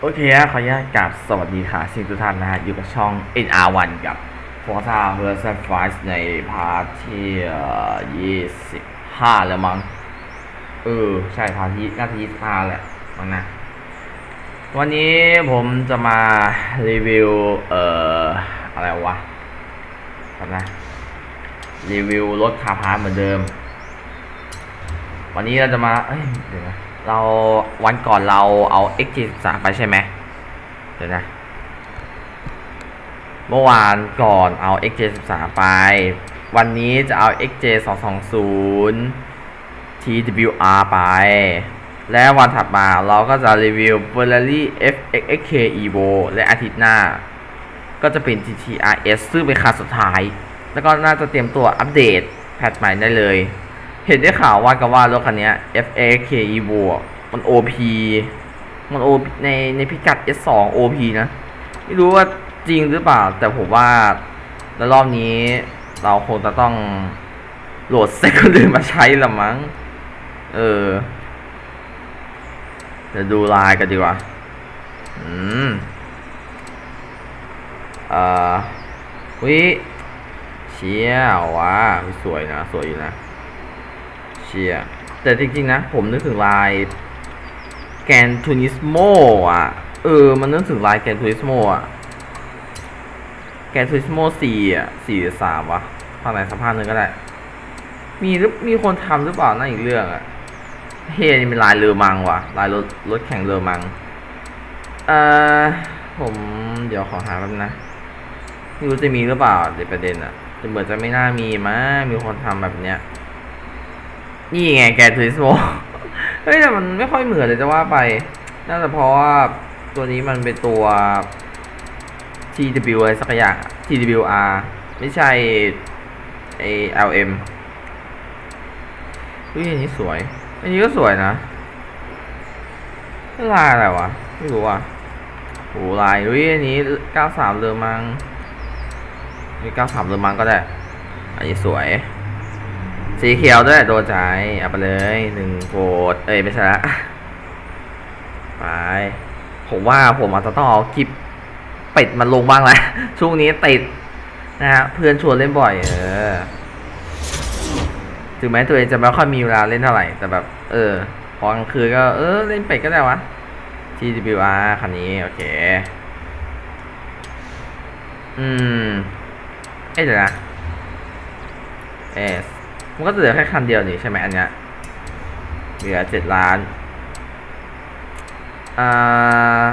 โอเคครับขออนุญาตกราบสวัสดีค่ะสิ่งทุกท่านนะฮะ อยู่กับช่อง NR1 กับ Forza Horizon 5ในพาร์ทที่เอ่อ25แล้วมั้ง เออ ใช่พาร์ทที่น่าจะ25แหละมั้งนะ วันนี้ผมจะมารีวิว เอ่อ อะไรวะครับนะ รีวิวรถคาพาร์ทเหมือนเดิม วันนี้เราจะมา เอ้ย เดี๋ยวนะ เราวันก่อนเราเอา XG13 ไปใช่ไหมเดี๋ยวนะ เมื่อวานก่อนเอา XJ13 ไป วันนี้จะเอา XJ220 TWR ไป และวันถัดมาเราก็จะรีวิว Ferrari FXK Evo และอาทิตย์หน้า ก็จะเป็น GTRS ซึ่งเป็นคันสุดท้าย แล้วก็น่าจะเตรียมตัวอัปเดตแพทใหม่ได้เลย เห็นได้ข่าวว่ากันว่ารถคันนี้ FXK Evo อะมัน OP มัน OP ในในพิกัด S2 OP นะ ไม่รู้ว่าจริงหรือเปล่า แต่ผมว่าแล้วรอบนี้เราคงจะต้องโหลดเซ็กคนอื่นมาใช้ละมั้ง เออ เดี๋ยวดูลายกันดีกว่า อืมเอ่อวิเชี่ยวะสวยนะ สวยอยู่นะ ชีย แต่จริงๆนะ ผมนึกถึงลายแกนทูนิสโมอะ เออ มันนึกถึงลายแกนทูนิสโมอะ แกนทูนิสโมสี่อะสี่หรือสามวะภาคไหนสัมภาษณ์หนึ่งก็ได้ มีหรือมีคนทำหรือเปล่านั่นอีกเรื่องอะเฮ้ยนี่เป็นลายเรือมังว่ะ ลายรถรถแข่งเรือมัง เอ่อ ผมเดี๋ยวขอหาแป๊บนะไม่รู้จะมีหรือเปล่าในประเด็นอะจะเหมือนจะไม่น่ามีมั้งมีคนทำแบบเนี้ย นี่ไงแกทูริสโมเฮ้ยแต่มันไม่ค่อยเหมือนเลยจะว่าไป น่าจะเพราะว่าตัวนี้มันเป็นตัว TW อะไรสักอย่าง TWR ไม่ใช่ไอ LM เฮ้ยอันนี้สวย อันนี้ก็สวยนะลายอะไรวะ ไม่รู้อะโอ้ลายเฮ้ยอันนี้93เรือมังนี่93เรือมังก็ได้ อันนี้สวย สีเขียวด้วยโดนใจเอาไปเลยหนึ่งโกดเอ้ยไม่ใช่ละไปผมว่าผมอาจจะต้องเอาคลิปเป็ดมันลงบ้างแล้วช่วงนี้ติดนะฮะเพื่อนชวนเล่นบ่อย เออถึงแม้ตัวเองจะไม่ค่อยมีเวลาเล่นเท่าไหร่ แต่แบบ เออ พอกลางคืนก็ เออ เล่นเป็ดก็ได้วะ TWR คันนี้ โอเค อืม เอ๊ะเดี๋ยวนะเอส มันก็จะเหลือแค่คันเดียวนี่ใช่ไหมอันเนี้ยเหลือเจ็ดล้านอ่า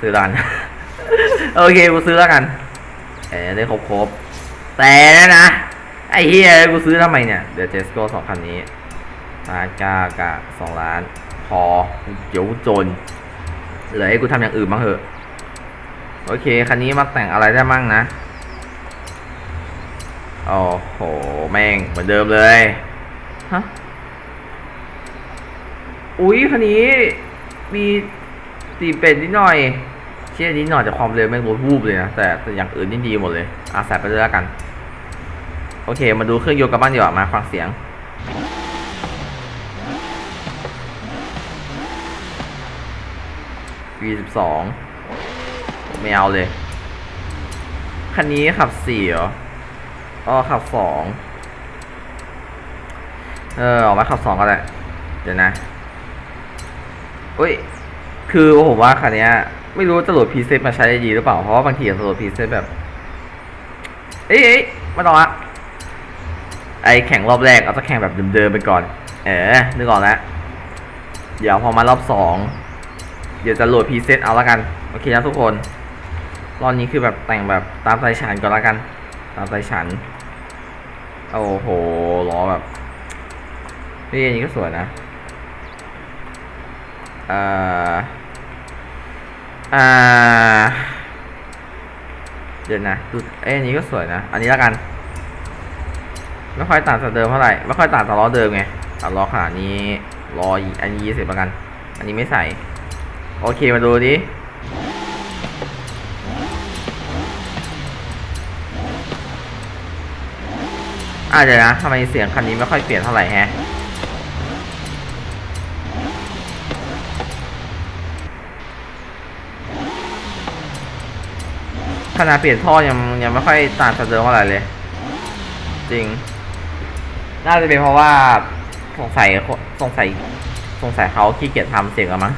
ซื้อร้านโอเคกูซื้อแล้วกันเออได้ครบครบแต่นะนะไอ้เฮียกูซื้อทำไมเนี่ยเดี๋ยวเจสโก้สองคันนี้ตากากะสองล้าน พอเดี๋ยวจนเหลือให้กูทำอย่างอื่นบ้างเหอะ โอเค คันนี้มาแต่งอะไรได้มั่งนะ โอ้โห แม่งเหมือนเดิมเลย ฮะ อุ๊ยคันนี้มีตีเป็ดนิดหน่อย เชี่ยนิดหน่อยจากความเร็วแม่งรถวูบเลยนะ แต่แต่อย่างอื่นนี่ดีหมดเลย อาใส่ไปเลยแล้วกัน โอเค มาดูเครื่องยนต์กันบ้างดีกว่ามาฟังเสียง V12 ไม่เอาเลย คันนี้ขับสี่เหรอ อ๋อขับสองเออออกมาขับสองก็ได้เดี๋ยวนะอุ้ยคือผมว่าคันนี้ไม่รู้จะโหลดพีเซตมาใช้ได้ดีหรือเปล่า เพราะว่าบางทีอะโหลดพีเซตแบบ เอ้ยเอ้ยมาต่อละไอแข่งรอบแรกเอาจะแข่งแบบเดิมๆไปก่อน เออนึกออกแล้วเดี๋ยวพอมารอบสองเดี๋ยวจะโหลดพีเซตเอาละกัน โอเคนะทุกคน รอบนี้คือแบบแต่งแบบตามใจฉันก่อนละกัน ตามใจฉัน โอ้โหล้อแบบนี่อันนี้ก็สวยนะเอ่ออ่าเดี๋ยวนะดูเอ้ยอันนี้ก็สวยนะ อันนี้ละกันไม่ค่อยต่างจากเดิมเท่าไหร่ไม่ค่อยต่างจากล้อเดิมไงอะล้อขนาดนี้ล้ออันนี้ยี่สิบละกัน อันนี้ไม่ใส่ โอเคมาดูดิ อาจจะนะทำไมเสียงคันนี้ไม่ค่อยเปลี่ยนเท่าไหร่แฮะขนาดเปลี่ยนท่อยังยังไม่ค่อยต่างจากเดิมเท่าไหร่เลย จริง น่าจะเป็นเพราะว่าสงสัยสงสัยสงสัยเขาขี้เกียจทำเสียงอะไวมั้ง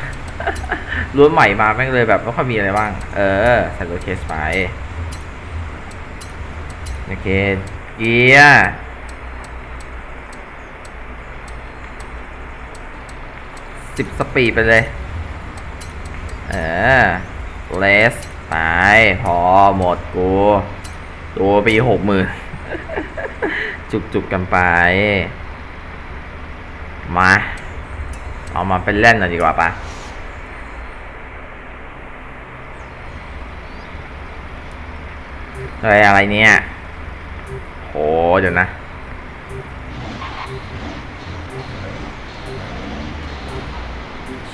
รุ่นใหม่มาแม่งเลยแบบไม่ค่อยมีอะไรบ้าง เออใส่ตัวเคสไปโอเคเกียร์ สิบสปีดไปเลย เออเลสไปพอหมดกู ตัวปีหกหมื่นจุกจุกกันไป มา เอามาเป็นเล่นหน่อยดีกว่าปะเฮ้ยอะไรเนี่ยโอ้เดี๋ยวนะ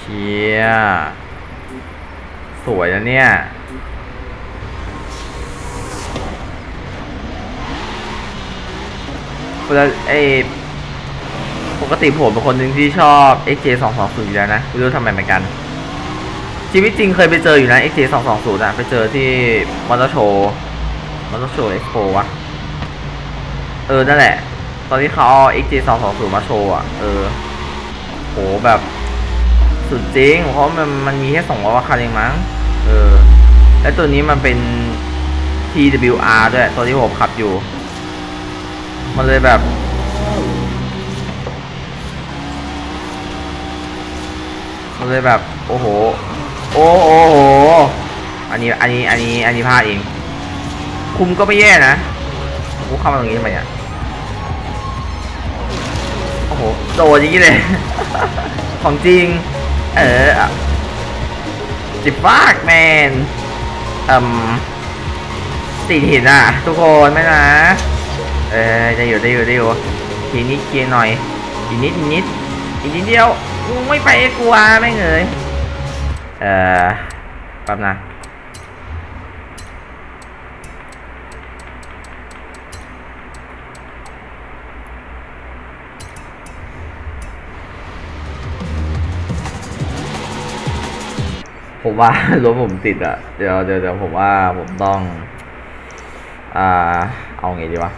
ชียสวยนะเนี่ย ไอปกติผมเป็นคนหนึ่งที่ชอบ XJ 2 2 0 อยู่แล้วนะไม่รู้ทำไมเหมือนกัน ชีวิตจริงเคยไปเจออยู่นะ XJ 2 2 0 อะไปเจอที่มอเตอร์โชว์มอเตอร์โชว์เอ็กโปวะ เออ นั่นแหละ ตอนที่เขาเอา XJ 2 2 0 มาโชว์อะเออ โหแบบ สุดจริง เพราะมันมันมีแค่สองร้อยกว่าคันเองมั้ง เออ และตัวนี้มันเป็น TWR ด้วย ตัวที่ผมขับอยู่ มันเลยแบบ มันเลยแบบ โอ้โห โอ้โอ้โหอันนี้ อันนี้ อันนี้ อันนี้พลาดเอง คุมก็ไม่แย่นะกูเข้ามาตรงนี้ทำไมเนี่ยโอ้โห โดนอย่างนี้เลย ของจริง เออจิบฟากแมนอืมสี่หินอะ ทุกคนไหมนะ เออจะอยู่ได้อยู่ได้อยู่ทีนี้เคลียร์หน่อยอีกนิดอีกนิดอีกนิดเดียวไม่ไปกลัวไม่เงยเออแป๊บนะ ผมว่ารถผมติดอะเดี๋ยวเดี๋ยวเดี๋ยวผมว่าผมต้อง อ่า เอาไงดีวะ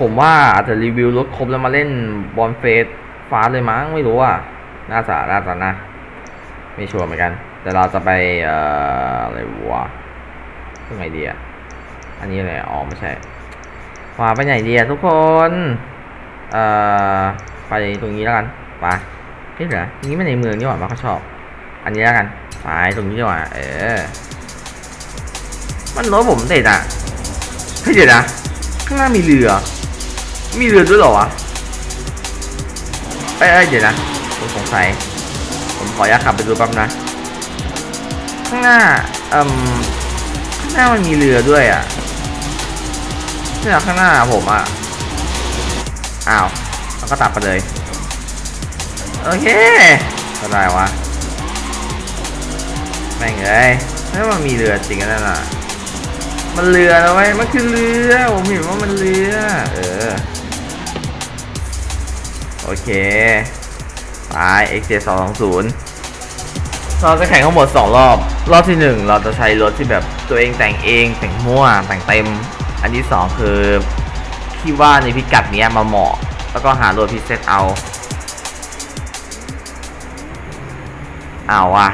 ผมว่าอาจจะรีวิวรถครบแล้วมาเล่นบอลเฟสฟ้าเลยมั้งไม่รู้อะน่าจะน่าจะนะ ไม่ชัวร์เหมือนกัน แต่เราจะไปเอ่ออะไรวะยังไงดีอะอันนี้อะไรอ๋อไม่ใช่ฟ้าไปไหนดีอะทุกคน เอ่อไปตรงนี้แล้วกันไปเฮ้ยเหรอนี้ไม่ในเมืองนี่หว่ามันเขาชอบ อันนี้แล้วกัน ไปตรงนี้ว่าเออ มันรถผมติดอะเฮ้ยเดี๋ยวนะ ข้างหน้ามีเรือ มีเรือด้วยเหรอวะเอ้ยเอ้ยเดี๋ยวนะผมสงสัย ผมขออนุญาตขับไปดูแป๊บนะ ข้างหน้าเอ่มข้างหน้ามันมีเรือด้วยอะเนี่ยข้างหน้าผมอะ อ้าวมันก็ตัดไปเลย โอเคก็ได้วะ แม่งเอ้ยถ้ามันมีเรือจริงกันนั่นน่ะ มันเรือนะเว้ยมันคือเรือ ผมเห็นว่ามันเรือ เออ โอเค ไป XJ 2 2 0เราจะแข่งทั้งหมด2รอบ รอบที่1เราจะใช้รถที่แบบตัวเองแต่งเองแต่งมั่วแต่งเต็ม อันที่2คือคิดว่าในพิกัดนี้มาเหมาะ แล้วก็หารถพิเศษเอา เอาว่ะ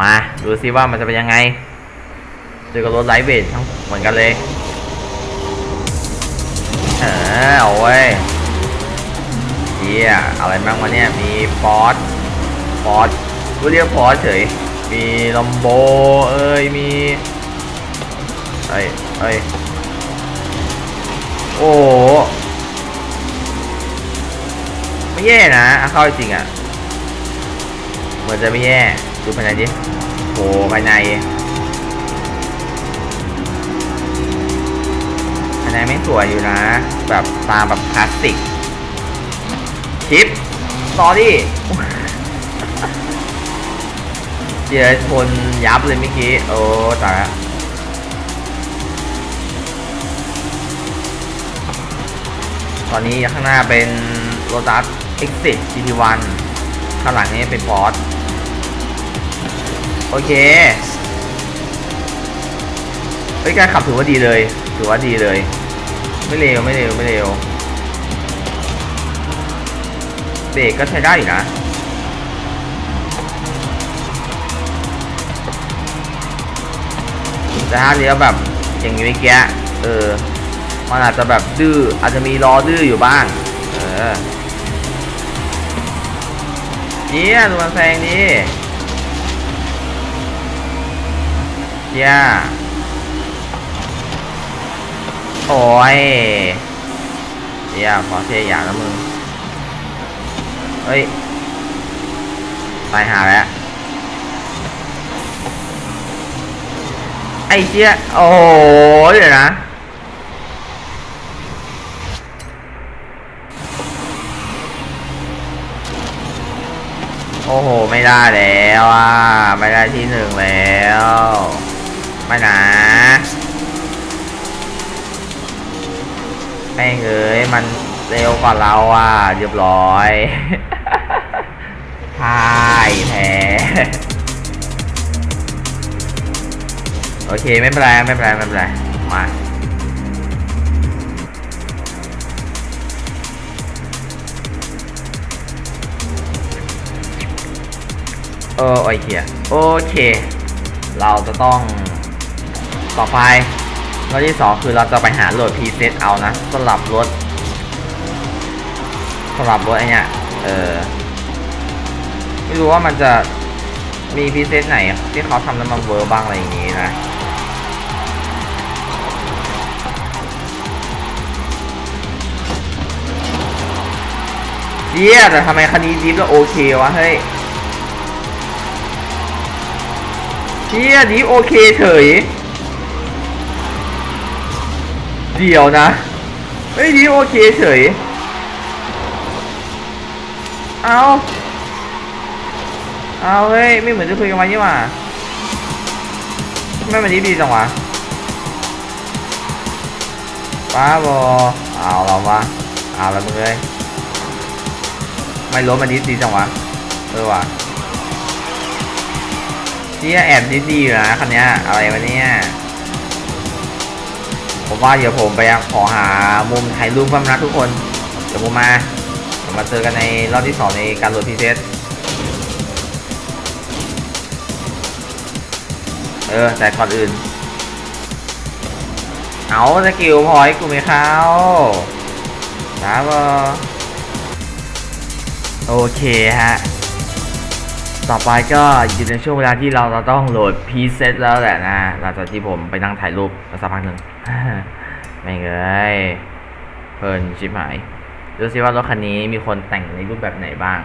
มา ดูซิว่ามันจะเป็นยังไงเจอกับรถไลท์เวททั้งเหมือนกันเลยเออเอาเว้ยเฮียอะไรบ้างวะเนี่ย มีฟอร์ดฟอร์ดกูเรียกฟอร์ดเฉย มีลมโบ เอ้ย มีเอ้ยเอ้ยโอ้ไม่แย่นะเอาเข้าจริงอะ เหมือนจะไม่แย่ ดูภายในดิโอ้ภายใน ภายในไม่สวยอยู่นะ แบบตามแบบคลาสสิกชิปสอรี่เจียชนยับเลยเมื่อกี้ โอ้ตายละตอนนี้ข้างหน้าเป็น Lotus Exit GT1 ข้างหลังนี้เป็น Ford โอเคเฮ้ยการขับถือว่าดีเลย ถือว่าดีเลย ไม่เร็วไม่เร็วไม่เร็วเบรกก็ใช้ได้อยู่นะแต่ถ้าเลี้ยวแบบอย่างนี้เมื่อกี้เออมันอาจจะแบบดื้ออาจจะมีล้อดื้ออยู่บ้าง เออเนี่ยดูมันแซงดิ เจียโอ้ยเจียขอเทียอย่างนะมึง เฮ้ย ตายหาแล้ว ไอ้เจี๊ยโอ้โหเดี๋ยวนะโอ้โห ไม่ได้แล้วอะ ไม่ได้ที่หนึ่งแล้ว ไม่นะแม่เอ้ยมันเร็วกว่าเราอะเรียบร้อยพ่ายแพ้โอเคไม่เป็นไรไม่เป็นไรไม่เป็นไรมาเออโอเคโอเค เราจะต้อง ต่อไปรอบที่สองคือเราจะไปหาโหลดพรีเซตเอานะสลับรถสลับรถไอเนี้ยเออไม่รู้ว่ามันจะมีพรีเซตไหนที่เขาทำแล้วมันเวอร์บ้างอะไรอย่างงี้นะเชี่ยแต่ทำไมคันนี้ดิฟแล้วโอเควะเฮ้ยเชี่ยดิฟโอเคเฉย เดี๋ยวนะเฮ้ยดิฟโอเคเฉย เอาเอาเฮ้ยไม่เหมือนจะคุยกันมานี่หว่าไม่มันดิฟดีจังวะป้าบอเอาเราวะเอาล้วมึงเลยไม่รู้มันดิสดีจังวะเออวะเที่แอบดิสดีอยู่นะคันนี้อะไรวะเนี่ย ผมว่าเดี๋ยวผมไปขอหามุมถ่ายรูปบ้างนะทุกคน เดี๋ยวผมมาเดี๋ยวมาเจอกันในรอบที่สองในการโหลดพีเซตเออแต่ก่อนอื่น เอาสกิลพอยกูไม่เข้านะบโอเคฮะ ต่อไปก็อยู่ในช่วงเวลาที่เราเราต้องโหลดพีเซตแล้วแหละนะหลังจากที่ผมไปนั่งถ่ายรูปมาสักพักหนึ่ง ไม่เงยเพลินชิบหาย ดูสิว่ารถคันนี้มีคนแต่งในรูปแบบไหนบ้าง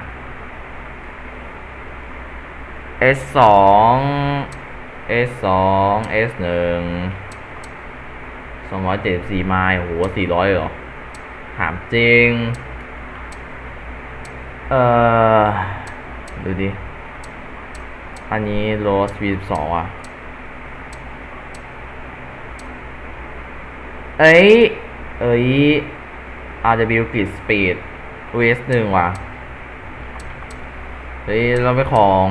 S สอง S สอง S หนึ่งสองร้อยเจ็ดสี่ไมล์โอ้โหสี่ร้อยเหรอ ถามจริง เอ่อ ดูดิ อันนี้โรสวีสองอะ เอ้ย เอ้ย RW Grid Speed OS หนึ่งว่ะ เฮ้ย เราไปของ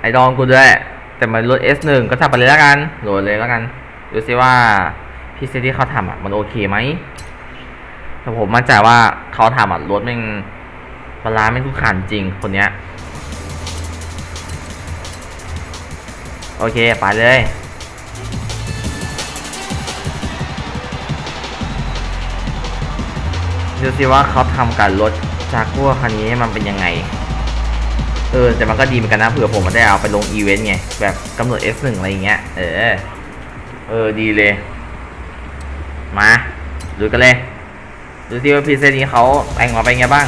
ไอดอนกูด้วย แต่มันรถ S หนึ่งก็ทำไปเลยแล้วกันโหลดเลยแล้วกัน ดูซิว่าพิเศษที่เขาทำอะ มันโอเคไหมแต่ผมมั่นใจว่าเขาทำอะ รถแม่งปลาร้าไม่ทุกขันจริงคนเนี้ย โอเค ไปเลย ดูสิว่าเขาทำการรถจากกัวคันนี้ให้มันเป็นยังไง เออ แต่มันก็ดีเหมือนกันนะเผื่อผมมาได้เอาไปลงอีเวนต์ไง แบบกำหนด S1 อะไรอย่างเงี้ย เออ เออ ดีเลย มาดูกันเลย ดูสิว่าพีเซนนี่เขาแต่งมาเป็นไงบ้าง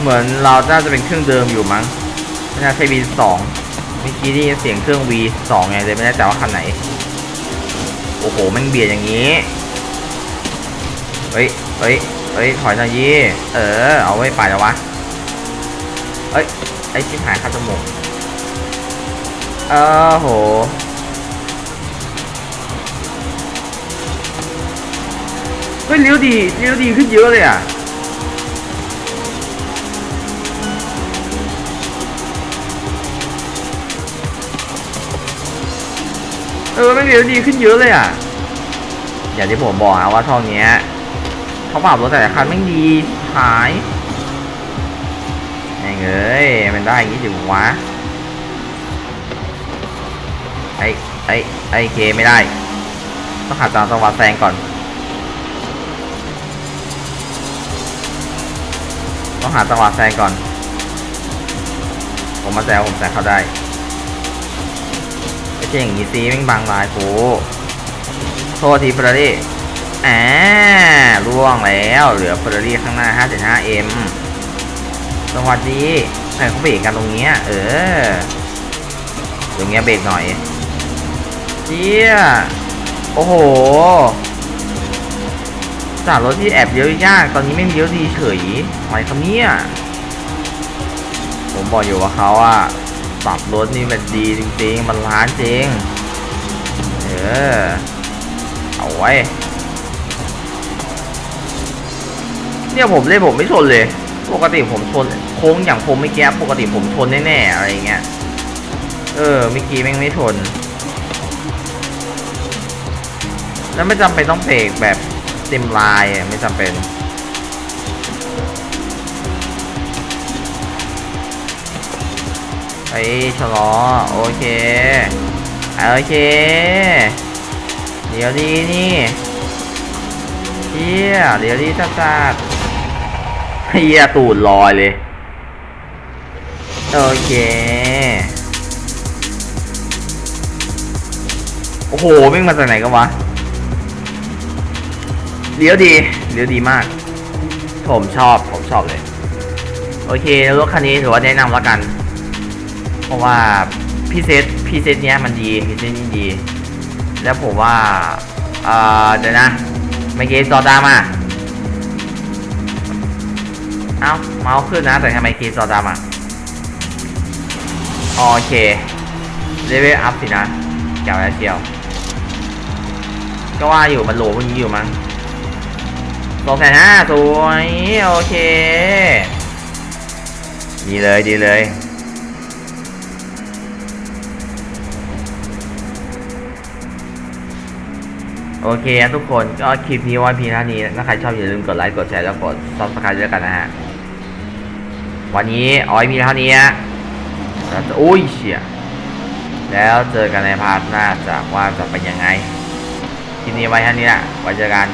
เหมือนเราน่าจะเป็นเครื่องเดิมอยู่มั้ง ไม่น่าใช่ V2 เมื่อกี้นี่เสียงเครื่อง V2 ไงเลยไม่แน่ใจว่าคันไหน โอ้โหแม่งเบียดอย่างนี้เฮ้ยเฮ้ยเฮ้ยถอยหน่อยยี่เออ เอาไว้ไปแล้ววะเฮ้ยไอ้ชิบหายข้าจมูกเออโหเฮ้ยเลี้ยวดีเลี้ยวดีขึ้นเยอะเลยอะ เออไม่มีดีขึ้นเยอะเลยอะ อย่างที่ผมบอกอะว่าท่อเนี้ยเขาปรับรถแต่ละคันไม่ดีหายแม่งเอ้ยมันได้อย่างนี้ถึงวะไอ้ไอ้ไอ้เคไม่ได้ต้องหาตามจังหวะแซงก่อนต้องหาจังหวะแซงก่อน ผมมาแซวผมแซงเขาได้ ไม่ใช่อย่างนี้ซีแม่งบางลายโฟโทษทีเฟอร์รารี่อ่าล่วงแล้วเหลือเฟอร์รารี่ข้างหน้า 5.5M สวัสดีใครเขาเบรกกันตรงเนี้ยเออตรงเนี้ยเบรกหน่อยเจี๊ยโอ้โหจากรถที่แอบเยอะยาก ตอนนี้ไม่มีเยอะดีเฉยอะไรครับเนี่ยผมบอกอยู่ว่าเขาอะ ปรับรถนี่มันดีจริงๆ มันล้านจริง เออ เอาไว้ เนี่ยผมเล่นผมไม่ชนเลย ปกติผมชนโค้งอย่างผมไม่แก้ปกติผมชนแน่ๆอะไรเงี้ย เออเมื่อกี้แม่งไม่ชน แล้วไม่จำเป็นต้องเบรกแบบเต็มลายไม่จำเป็น ไปชะลอโอเคโอเค เดี๋ยวดีนี่เฮียเดี๋ยวดีจัดจัดเฮียตูดลอยเลย โอเค โอ้โหวิ่งมาจากไหนกันวะเลี้ยวดีเลี้ยวดีมาก ผมชอบ ผมชอบเลย โอเครถคันนี้ถือว่าแนะนำแล้วกัน เพราะว่าพี่เซตพี่เซตเนี้ยมันดีพี่เซตนี้ดี แล้วผมว่าเอ่อเดี๋ยวนะไม่เกจอดามาเอ้าเมาส์ขึ้นนะแต่ทำไมเกจอดามาโอเคเลเวลอัพสินะเกี่ยวแล้วเชียวก็ว่าอยู่มันโหลพวกนี้อยู่มั้งสองแสนห้าสวย โอเค ดีเลยดีเลย โอเคนะทุกคนก็คลิปนี้ไว้เพียงเท่านี้ถ้าใครชอบอย่าลืมกดไลค์กดแชร์แล้วกดซับสไครต์ด้วยกันนะฮะวันนี้เอาไว้เพียงเท่านี้ฮะแล้วจะอุ้ยเชี่ยแล้วเจอกันในพาร์ทหน้าจากว่าจะเป็นยังไงคลิปนี้ไว้เท่านี้แหละไว้เจอกัน